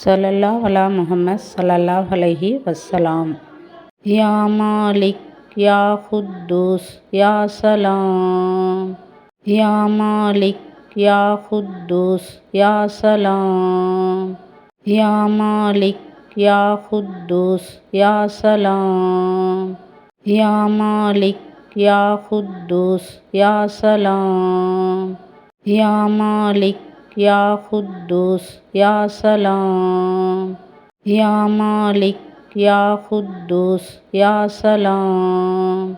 சலல்லா வலா முகமது சலல்லா வலஹி வசலாம் யா மாலிக் யா ஹுத்தூஸ் யா சலாம். யா மாலிக் யா ஹுத்தூஸ் யா சலாம். யா மாலிக் யா ஹுத்தூஸ் யா சலாம். யா மாலிக் யா ஹுத்தூஸ் யா சலாம். யா மாலிக் யா ஹுத்தூஸ் யா சலாம். யா மாலிக் யா ஹுத்தூஸ் யா சலாம்.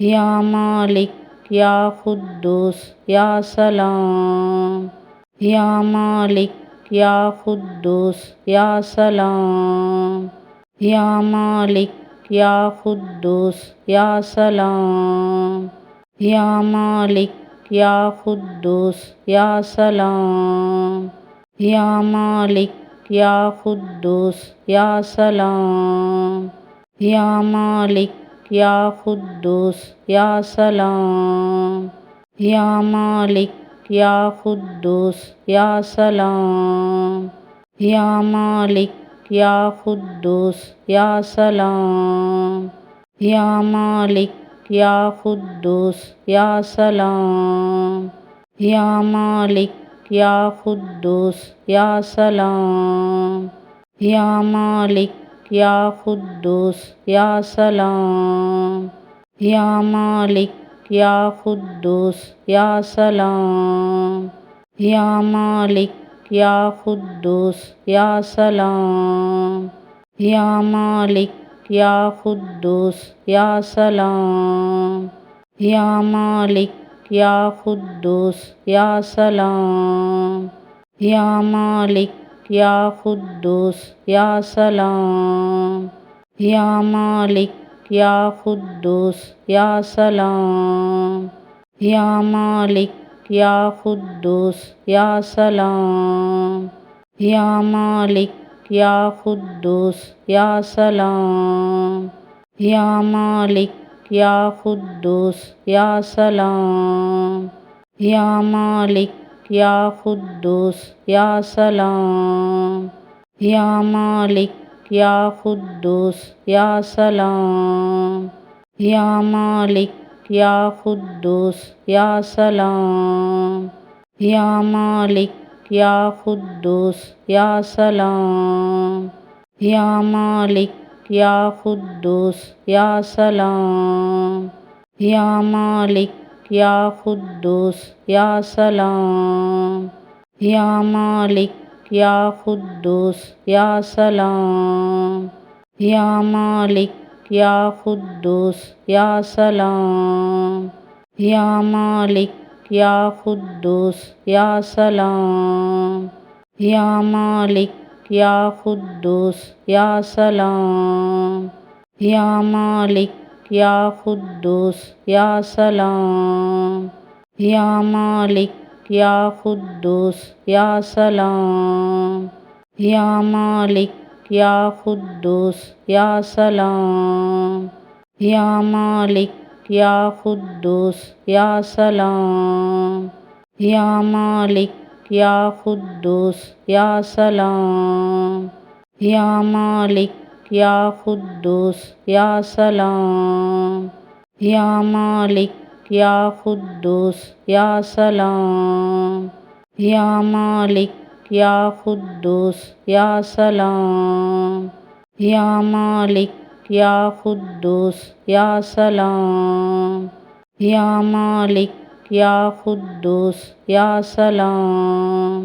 யா மாலிக் யா ஹுத்தூஸ் யா சலாம். யா மாலிக் யா ஹுத்தூஸ் யா சலாம். யா மாலிக் யா ஹுத்தூஸ் யா சலாம். யா மாலிக் யா ஹுத்தூஸ் யா சலாம். யா மாலிக் யா ஹுத்தூஸ் யா சலாம். யா மாலிக் யா ஹுத்தூஸ் யா சலாம். யா மாலிக் யா ஹுத்தூஸ் யா சலாம். யா மாலிக் யா ஹுத்தூஸ் யா சலாம். யா மாலிக் يا قدوس يا سلام. يا مالك يا قدوس يا سلام. يا مالك يا قدوس يا سلام. يا مالك يا قدوس يا سلام. يا مالك يا قدوس يا سلام. يا مالك யா ஹுத்தூஸ் யா சலாம் யா மாலிக் யா ஹுத்தூஸ் யா சலாம் யா மாலிக் யா ஹுத்தூஸ் யா சலாம் யா மாலிக் யா ஹுத்தூஸ் யா சலாம் யா மாலிக் யா ஹுத்தூஸ் யா சலாம் யா மாலிக் يا خدوس يا سلام. يا مالك يا خدوس يا سلام. يا مالك يا خدوس يا سلام. يا مالك يا خدوس يا سلام. يا مالك يا خدوس يا سلام. يا مالك يا قدوس يا سلام. يا مالك يا قدوس يا سلام. يا مالك يا قدوس يا سلام. يا مالك يا قدوس يا سلام. يا مالك يا قدوس يا سلام. يا مالك يا خدوس يا سلام. يا مالك يا خدوس يا سلام. يا مالك يا خدوس يا سلام. يا مالك يا خدوس يا سلام. يا مالك يا خدوس يا سلام. يا مالك يا خدوس يا سلام. يا مالك يا خدوس يا سلام. يا مالك يا خدوس يا سلام. يا مالك يا خدوس يا سلام. يا مالك يا خدوس يا سلام. يا مالك யா ஹுத்தூஸ் யா சலாம் யா மாலிக் யா ஹுத்தூஸ் யா சலாம்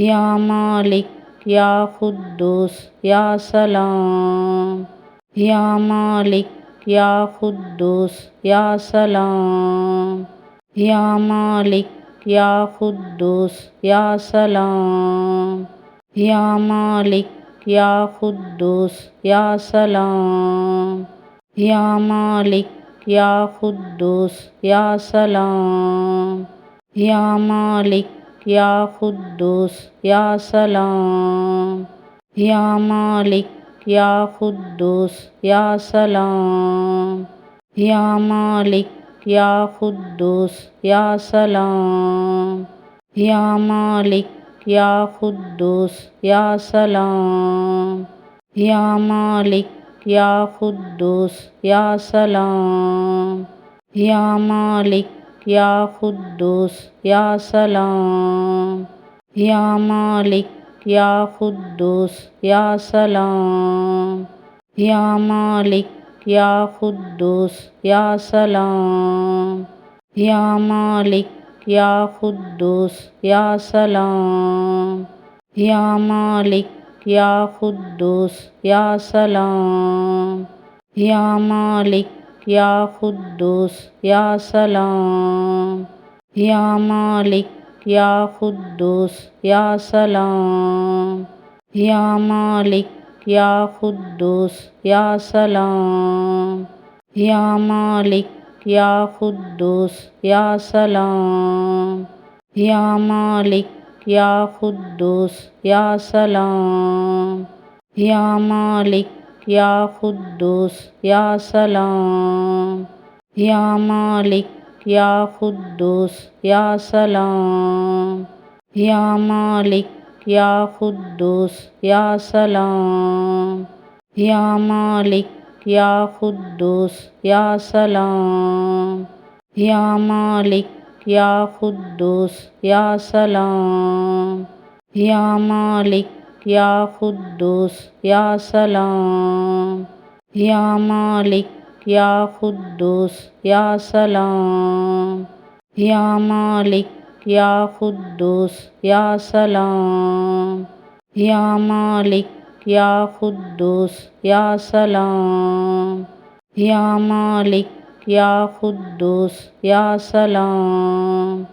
யா மாலிக் யா ஹுத்தூஸ் யா சலாம் யா மாலிக் யா ஹுத்தூஸ் யா சலாம் யா மாலிக் யா ஹுத்தூஸ் யா சலாம் யா மாலிக் يا خدوس يا سلام. يا مالك يا خدوس يا سلام. يا مالك يا خدوس يا سلام. يا مالك يا خدوس يا سلام. يا مالك يا خدوس يا سلام. يا مالك யா ஹுத்தூஸ் யா சலாம் யா மாலிக் யா ஹுத்தூஸ் யா சலாம் யா மாலிக் யா ஹுத்தூஸ் யா சலாம் யா மாலிக் யா ஹுத்தூஸ் யா சலாம் யா மாலிக் யா ஹுத்தூஸ் யா சலாம் யா மாலிக் يا قدوس يا سلام. يا مالك يا قدوس يا سلام. يا مالك يا قدوس يا سلام. يا مالك يا قدوس يا سلام. يا مالك يا قدوس يا سلام. يا مالك يا خدوس يا سلام. يا مالك يا خدوس يا سلام. يا مالك يا خدوس يا سلام. يا مالك يا خدوس يا سلام. يا مالك يا خدوس يا سلام. يا مالك يا خدوس يا سلام. يا مالك يا خدوس يا سلام. يا مالك يا خدوس يا سلام. يا مالك يا خدوس يا سلام. يا مالك يا خدوس يا سلام. يا مالك யா ஹுத்தூஸ் யா சலாம். யா மாலிக் யா ஹுத்தூஸ் யா சலாம்.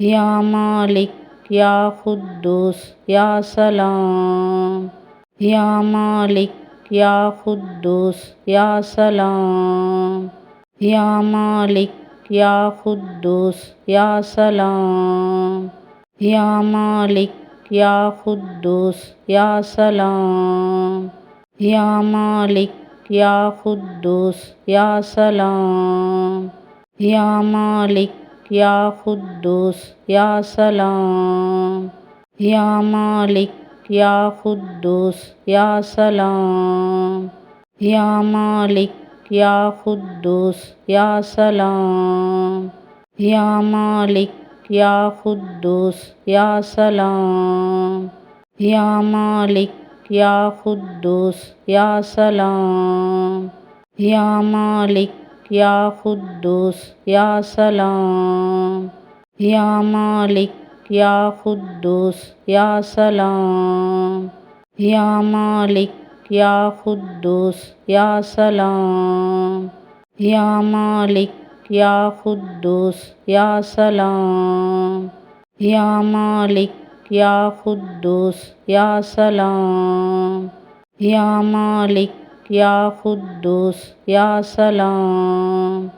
யா மாலிக் யா ஹுத்தூஸ் யா சலாம். யா மாலிக் யா ஹுத்தூஸ் யா சலாம். யா மாலிக் யா ஹுத்தூஸ் யா சலாம். யா மாலிக் யா ஹுத்தூஸ் யா சலாம். யா மாலிக் யா ஹுத்தூஸ் யா சலாம். யா மாலிக் யா ஹுத்தூஸ் யா சலாம். யா மாலிக் யா ஹுத்தூஸ் யா சலாம். யா மாலிக் யா ஹுத்தூஸ் யா சலாம். யா மாலிக் يا خدوس يا سلام. يا مالك يا خدوس يا سلام. يا مالك يا خدوس يا سلام. يا مالك يا خدوس يا سلام. يا مالك يا خدوس يا سلام. يا مالك يا خدوس يا سلام. يا مالك يا خدوس يا سلام. يا مالك يا خدوس يا سلام.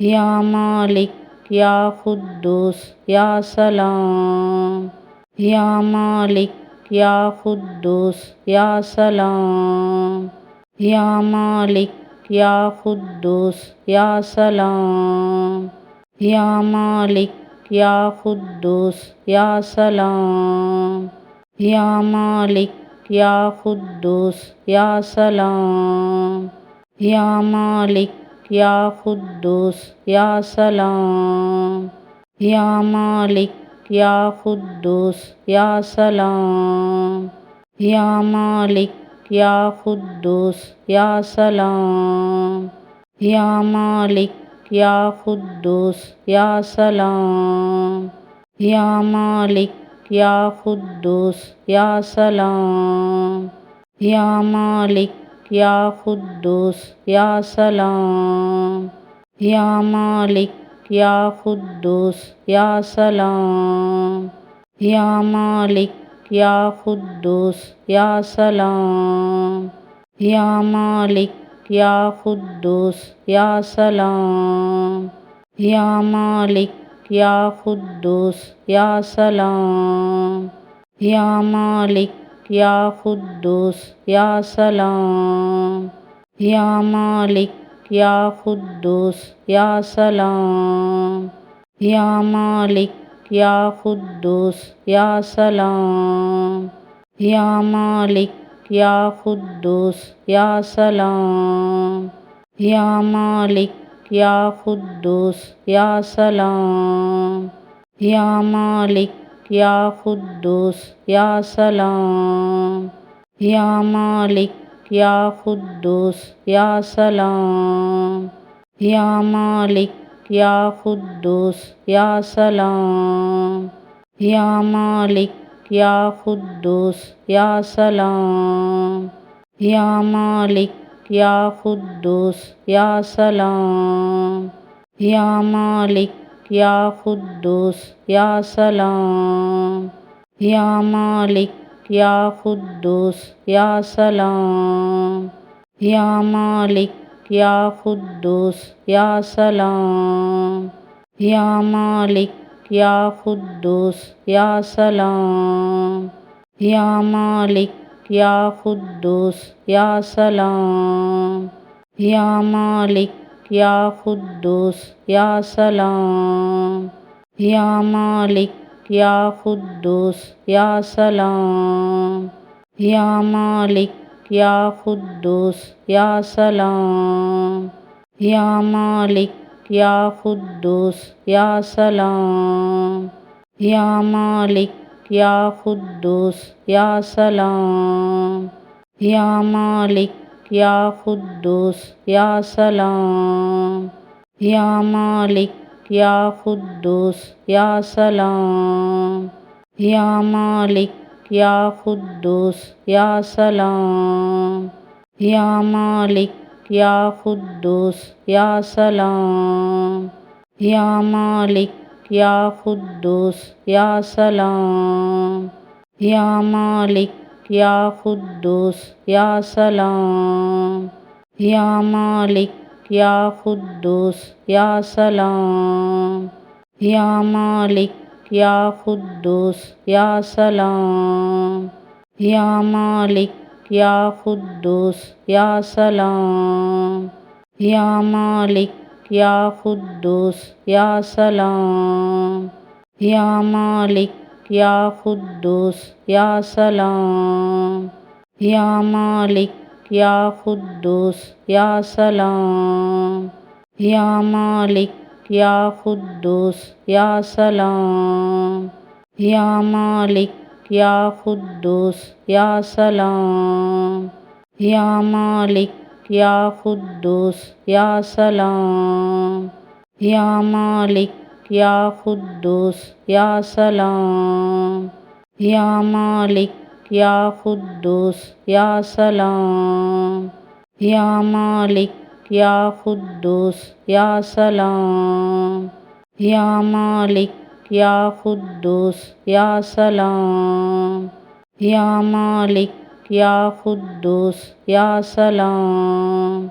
يا مالك يا خدوس يا سلام. يا مالك يا خدوس يا سلام. يا مالك يا خدوس يا سلام. يا مالك يا خدوس يا سلام. يا مالك يا خدوس يا سلام. يا مالك يا خدوس يا سلام. يا مالك يا خدوس يا سلام. يا مالك يا خدوس يا سلام. يا مالك يا خدوس يا سلام. يا مالك يا خدوس يا سلام. يا مالك يا خدوس يا سلام. يا مالك يا خدوس يا سلام. يا مالك يا خدوس يا سلام. يا مالك يا خدوس يا سلام. يا مالك يا خدوس يا سلام. يا مالك يا خدوس يا سلام. يا مالك يا خدوس يا سلام. يا مالك யா ஹுத்தூஸ் யா சலாம். யா மாலிக் யா ஹுத்தூஸ் யா சலாம். யா மாலிக் யா ஹுத்தூஸ் யா சலாம். யா மாலிக் யா ஹுத்தூஸ் யா சலாம். யா மாலிக் யா ஹுத்தூஸ் யா சலாம். யா மாலிக் யா ஹுத்தூஸ் யா சலாம். யா மாலிக் யா ஹுத்தூஸ் யா சலாம். யா மாலிக் யா ஹுத்தூஸ் யா சலாம். யா மாலிக் யா ஹுத்தூஸ் யா சலாம். யா மாலிக் யா ஹுத்தூஸ் யா சலாம். யா மாலிக் يا قدوس يا سلام. يا مالك يا قدوس يا سلام. يا مالك يا قدوس يا سلام. يا مالك يا قدوس يا سلام. يا مالك يا قدوس يا سلام. يا مالك يا قدوس يا سلام. يا مالك يا قدوس يا سلام. يا مالك يا قدوس يا سلام. يا مالك يا قدوس يا سلام. يا مالك يا قدوس يا سلام. يا مالك யா ஹுத்தூஸ் யா சலாம். யா மாலிக் யா ஹுத்தூஸ் யா சலாம். யா மாலிக் யா ஹுத்தூஸ் யா சலாம். யா மாலிக் யா ஹுத்தூஸ் யா சலாம். யா மாலிக் யா ஹுத்தூஸ் யா சலாம். யா மாலிக் யா ஹுத்தூஸ் யா சலாம் யா மாலிக் யா ஹுத்தூஸ் யா சலாம் யா மாலிக் யா ஹுத்தூஸ் யா சலாம் யா மாலிக் யா ஹுத்தூஸ் யா சலாம் யா மாலிக் யா ஹுத்தூஸ் யா சலாம் யா மாலிக் يا قدوس يا سلام. يا مالك يا قدوس يا سلام. يا مالك يا قدوس يا سلام. يا مالك يا قدوس يا سلام. يا مالك يا قدوس يا سلام. يا مالك யா ஹுத்தூஸ் யா சலாம் யா மாலிக் யா ஹுத்தூஸ் யா சலாம் யா மாலிக் யா ஹுத்தூஸ் யா சலாம்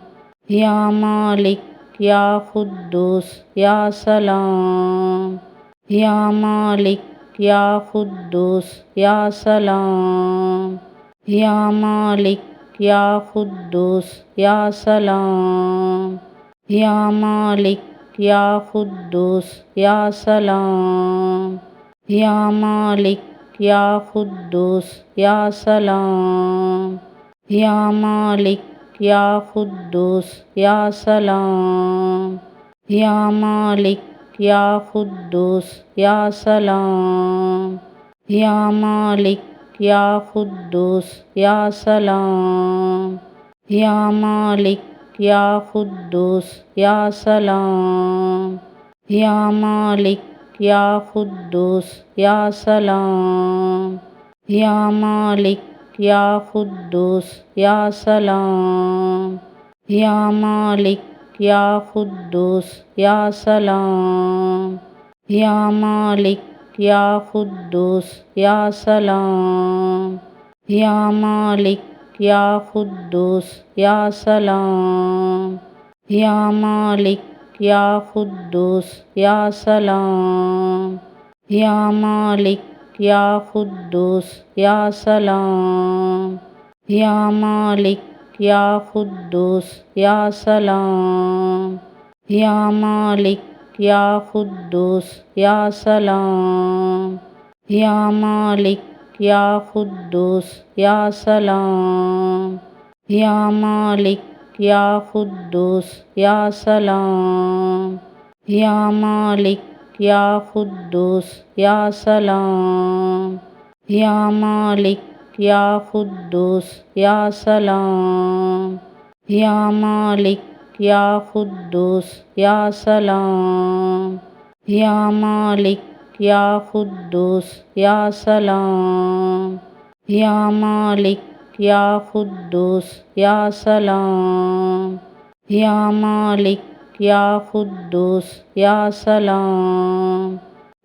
யா மாலிக் யா ஹுத்தூஸ் யா சலாம் யா மாலிக் யா ஹுத்தூஸ் யா சலாம் யா மாலிக் يا قدوس يا سلام. يا مالك يا قدوس يا سلام. يا مالك يا قدوس يا سلام. يا مالك يا قدوس يا سلام. يا مالك يا قدوس يا سلام. يا مالك يا قدوس يا سلام. يا مالك يا قدوس يا سلام. يا مالك يا قدوس يا سلام. يا مالك يا قدوس يا سلام. يا مالك يا قدوس يا سلام. يا مالك يا قدوس يا سلام. يا مالك يا قدوس يا سلام. يا مالك يا قدوس يا سلام. يا مالك يا قدوس يا سلام. يا مالك يا قدوس يا سلام. يا مالك يا قدوس يا سلام. يا مالك يا قدوس يا سلام. يا مالك يا قدوس يا سلام. يا مالك يا قدوس يا سلام. يا مالك يا قدوس يا سلام. يا مالك யா ஹுத்தூஸ் யா சலாம். யா மாலிக் யா ஹுத்தூஸ் யா சலாம். யா மாலிக் யா ஹுத்தூஸ் யா சலாம். யா மாலிக் யா ஹுத்தூஸ் யா சலாம்.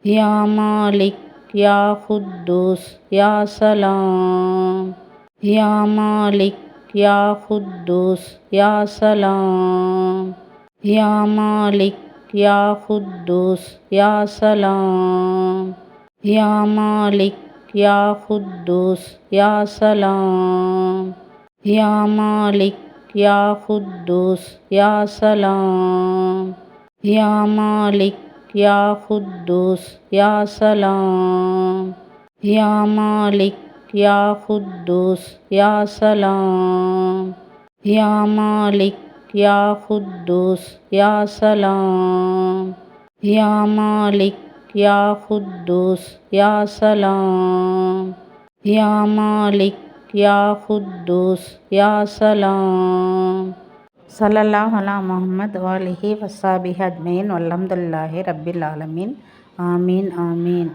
யா மாலிக் யா ஹுத்தூஸ் யா சலாம். யா மாலிக் يا خدوس يا سلام. يا مالك يا خدوس يا سلام. يا مالك يا خدوس يا سلام. يا مالك يا خدوس يا سلام. يا مالك يا خدوس يا سلام. يا مالك யா ஹுத்தூஸ் யா சலாம் யா மாலிக் யா ஹுத்தூஸ் யா சலாம் யா மாலிக் யா ஹுத்தூஸ் யா சலாம் யா மாலிக் யா ஹுத்தூஸ் யா சலாம் சல்லல்லாஹ் அலா முகமது வாலிஹி வசாபிஹ் அத்மீன் வல்லம்துல்லாஹி ரபில் ஆலமீன் ஆமீன் ஆமீன்